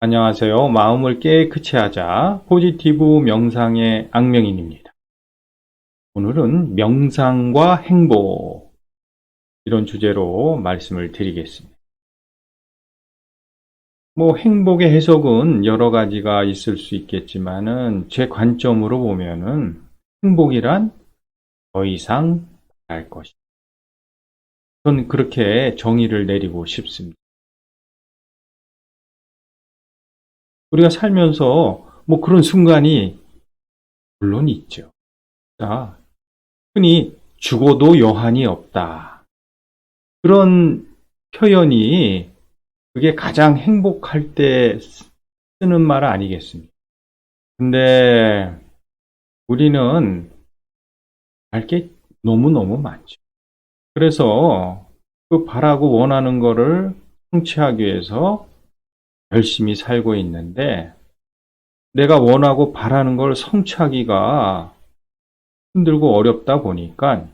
안녕하세요. 마음을 깨끗이 하자 포지티브 명상의 악명인입니다. 오늘은 명상과 행복 이런 주제로 말씀을 드리겠습니다. 뭐 행복의 해석은 여러 가지가 있을 수 있겠지만은 제 관점으로 보면은 행복이란 더 이상 할 것이. 저는 그렇게 정의를 내리고 싶습니다. 우리가 살면서 뭐 그런 순간이 물론 있죠. 자, 흔히 죽어도 여한이 없다. 그런 표현이 그게 가장 행복할 때 쓰는 말 아니겠습니까? 근데 우리는 할게 너무너무 많죠. 그래서 그 바라고 원하는 거를 성취하기 위해서 열심히 살고 있는데 내가 원하고 바라는 걸 성취하기가 힘들고 어렵다 보니까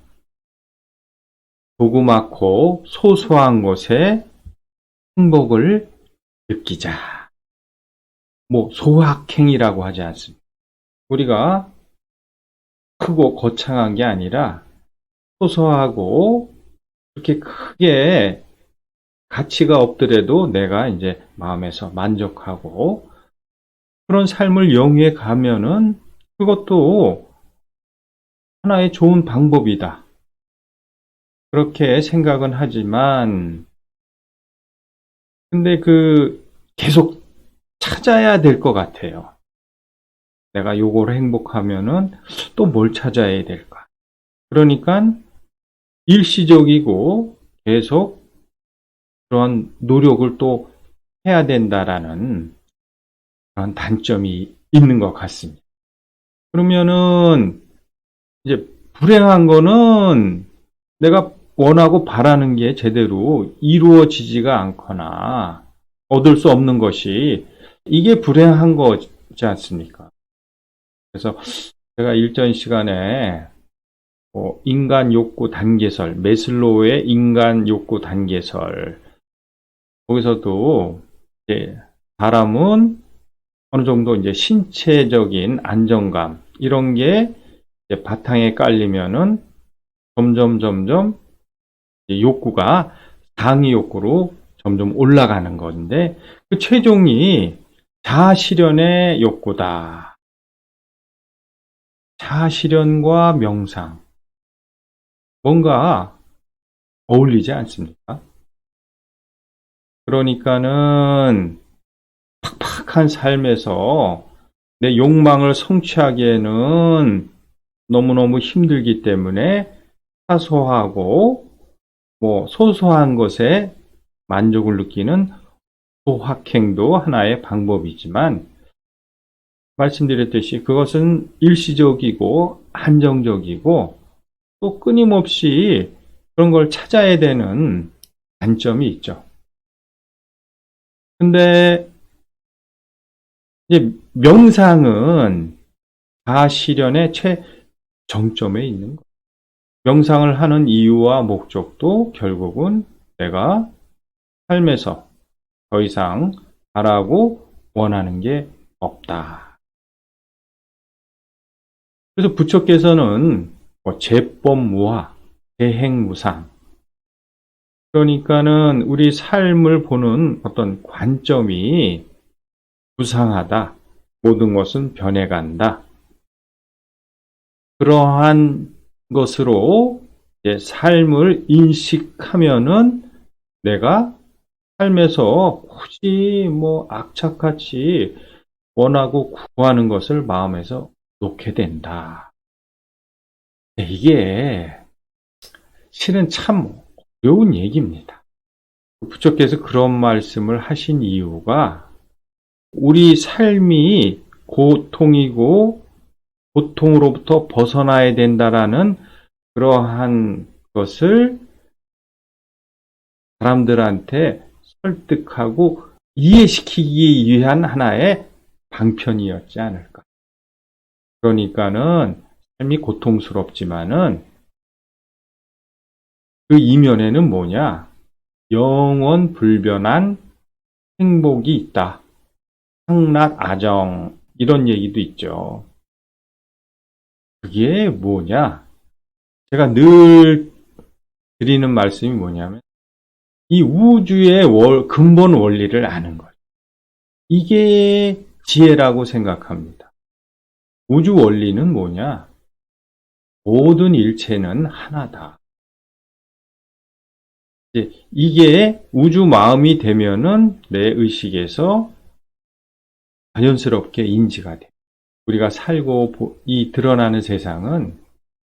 조그맣고 소소한 것에 행복을 느끼자. 뭐 소확행이라고 하지 않습니다. 우리가 크고 거창한 게 아니라 소소하고 그렇게 크게 가치가 없더라도 내가 이제 마음에서 만족하고 그런 삶을 영위해 가면은 그것도 하나의 좋은 방법이다. 그렇게 생각은 하지만 근데 그 계속 찾아야 될 것 같아요. 내가 요걸 행복하면은 또 뭘 찾아야 될까? 그러니까 일시적이고 계속 그런 노력을 또 해야 된다라는 그런 단점이 있는 것 같습니다. 그러면은 이제 불행한 거는 내가 원하고 바라는 게 제대로 이루어지지가 않거나 얻을 수 없는 것이 이게 불행한 거지 않습니까? 그래서 제가 일전 시간에 뭐 인간 욕구 단계설, 메슬로우의 인간 욕구 단계설 거기서도 이제 사람은 어느 정도 이제 신체적인 안정감 이런 게 바탕에 깔리면은 점점 점점 욕구가 상위 욕구로 점점 올라가는 건데 그 최종이 자아실현의 욕구다. 자아실현과 명상 뭔가 어울리지 않습니까? 그러니까는 팍팍한 삶에서 내 욕망을 성취하기에는 너무너무 힘들기 때문에 사소하고 뭐 소소한 것에 만족을 느끼는 소확행도 하나의 방법이지만 말씀드렸듯이 그것은 일시적이고 한정적이고 또 끊임없이 그런 걸 찾아야 되는 단점이 있죠. 근데 이제 명상은 자실현의 최정점에 있는 거. 명상을 하는 이유와 목적도 결국은 내가 삶에서 더 이상 바라고 원하는 게 없다. 그래서 부처께서는 뭐 제법무화, 대행무상, 그러니까는 우리 삶을 보는 어떤 관점이 부상하다. 모든 것은 변해간다. 그러한 것으로 삶을 인식하면은 내가 삶에서 굳이 뭐 악착같이 원하고 구하는 것을 마음에서 놓게 된다. 이게 실은 참 어려운 얘기입니다. 부처께서 그런 말씀을 하신 이유가 우리 삶이 고통이고 고통으로부터 벗어나야 된다라는 그러한 것을 사람들한테 설득하고 이해시키기 위한 하나의 방편이었지 않을까. 그러니까는 삶이 고통스럽지만은 그 이면에는 뭐냐? 영원 불변한 행복이 있다. 상락 아정 이런 얘기도 있죠. 그게 뭐냐? 제가 늘 드리는 말씀이 뭐냐면 이 우주의 월- 근본 원리를 아는 거예요. 이게 지혜라고 생각합니다. 우주 원리는 뭐냐? 모든 일체는 하나다. 이제 이게 우주 마음이 되면은 내 의식에서 자연스럽게 인지가 돼. 우리가 살고 보- 이 드러나는 세상은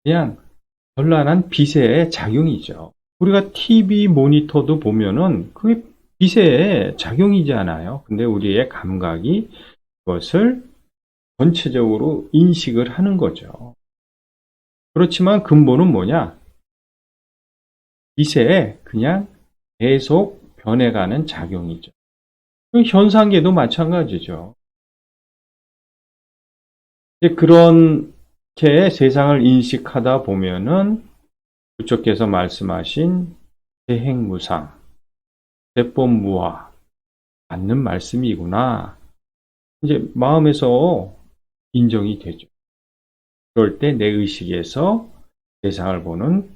그냥 별난한 빛의 작용이죠. 우리가 TV 모니터도 보면은 그게 빛의 작용이잖아요. 근데 우리의 감각이 그것을 전체적으로 인식을 하는 거죠. 그렇지만 근본은 뭐냐? 빛에 그냥 계속 변해가는 작용이죠. 그 현상계도 마찬가지죠. 이제 그렇게 세상을 인식하다 보면은 부처께서 말씀하신 대행무상, 대법무화 맞는 말씀이구나. 이제 마음에서 인정이 되죠. 그럴 때 내 의식에서 세상을 보는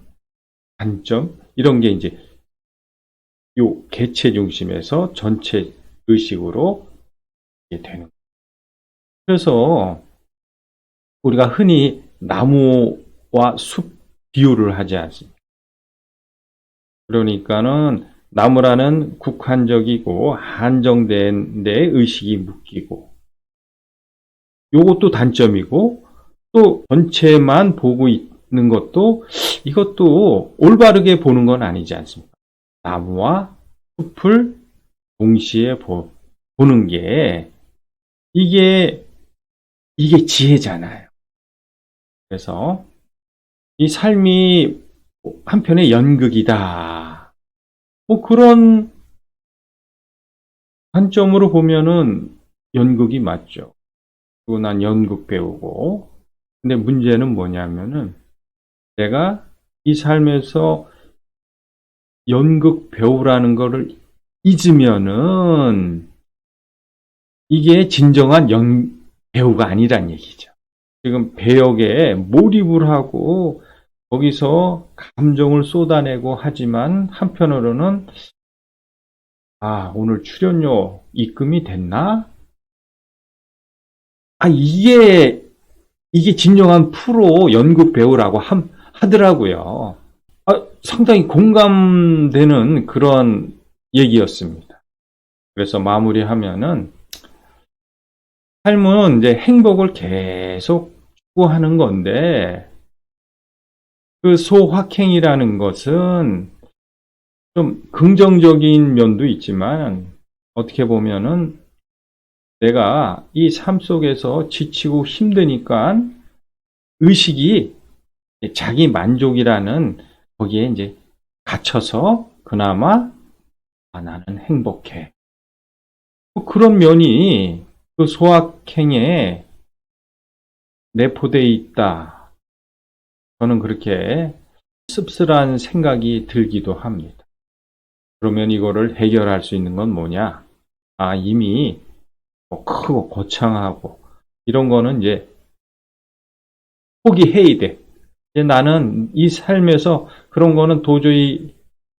관점 이런 게 이제 요 개체 중심에서 전체 의식으로 되는 거예요. 그래서 우리가 흔히 나무와 숲 비유를 하지 않습니까? 그러니까는 나무라는 국한적이고 한정된 내 의식이 묶이고 요것도 단점이고 또 전체만 보고 있는 것도 이것도 올바르게 보는 건 아니지 않습니까? 나무와 숲을 동시에 보, 보는 게 이게 이게 지혜잖아요. 그래서 이 삶이 한편의 연극이다. 뭐 그런 관점으로 보면은 연극이 맞죠. 그리고 난 연극 배우고. 근데 문제는 뭐냐면은 내가 이 삶에서 연극 배우라는 거를 잊으면은 이게 진정한 연 배우가 아니란 얘기죠. 지금 배역에 몰입을 하고 거기서 감정을 쏟아내고 하지만 한편으로는 아, 오늘 출연료 입금이 됐나? 아, 이게 이게 진정한 프로 연극 배우라고 함- 하더라고요. 아, 상당히 공감되는 그런 얘기였습니다. 그래서 마무리하면은 삶은 이제 행복을 계속 추구하는 건데 그 소확행이라는 것은 좀 긍정적인 면도 있지만 어떻게 보면은 내가 이 삶 속에서 지치고 힘드니까 의식이 자기 만족이라는 거기에 이제 갇혀서 그나마 아, 나는 행복해. 뭐 그런 면이 그 소확행에 내포되어 있다. 저는 그렇게 씁쓸한 생각이 들기도 합니다. 그러면 이거를 해결할 수 있는 건 뭐냐? 아, 이미 뭐 크고 거창하고 이런 거는 이제 포기해야 돼. 이제 나는 이 삶에서 그런 거는 도저히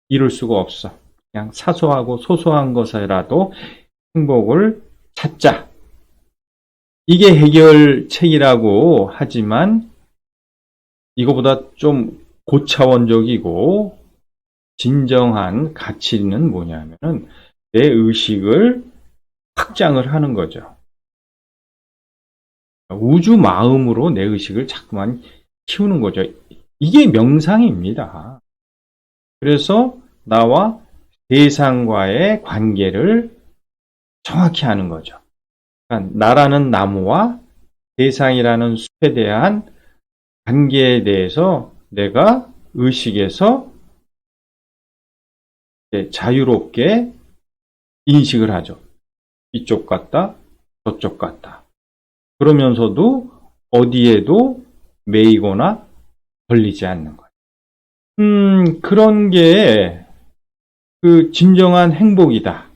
이룰 수가 없어. 그냥 사소하고 소소한 것이라도 행복을 찾자. 이게 해결책이라고 하지만 이거보다 좀 고차원적이고 진정한 가치는 뭐냐면은 내 의식을 확장을 하는 거죠. 우주 마음으로 내 의식을 자꾸만 키우는 거죠. 이게 명상입니다. 그래서 나와 세상과의 관계를 정확히 하는 거죠. 그러니까 나라는 나무와 세상이라는 숲에 대한 관계에 대해서 내가 의식에서 자유롭게 인식을 하죠. 이쪽 같다, 저쪽 같다. 그러면서도 어디에도 매이거나 걸리지 않는 거예요. 음, 그런 게 그 진정한 행복이다.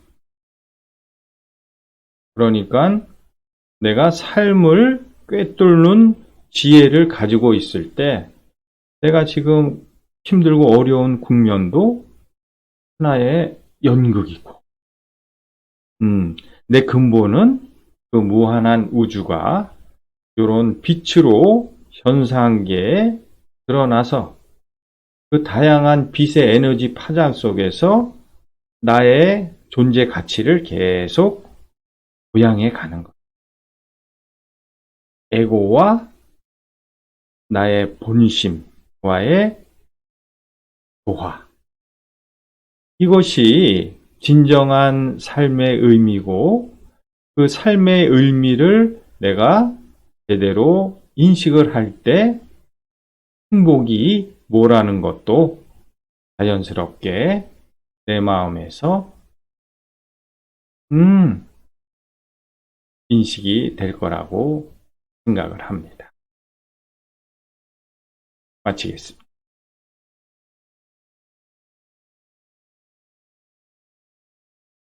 그러니까 내가 삶을 꿰뚫는 지혜를 가지고 있을 때 내가 지금 힘들고 어려운 국면도 하나의 연극이고, 음, 내 근본은 그 무한한 우주가 이런 빛으로 현상계에 드러나서 그 다양한 빛의 에너지 파장 속에서 나의 존재 가치를 계속 부양해 가는 것. 에고와 나의 본심과의 조화. 이것이 진정한 삶의 의미고 그 삶의 의미를 내가 제대로 인식을 할 때 행복이 뭐라는 것도 자연스럽게 내 마음에서 음 인식이 될 거라고 생각을 합니다. 마치겠습니다.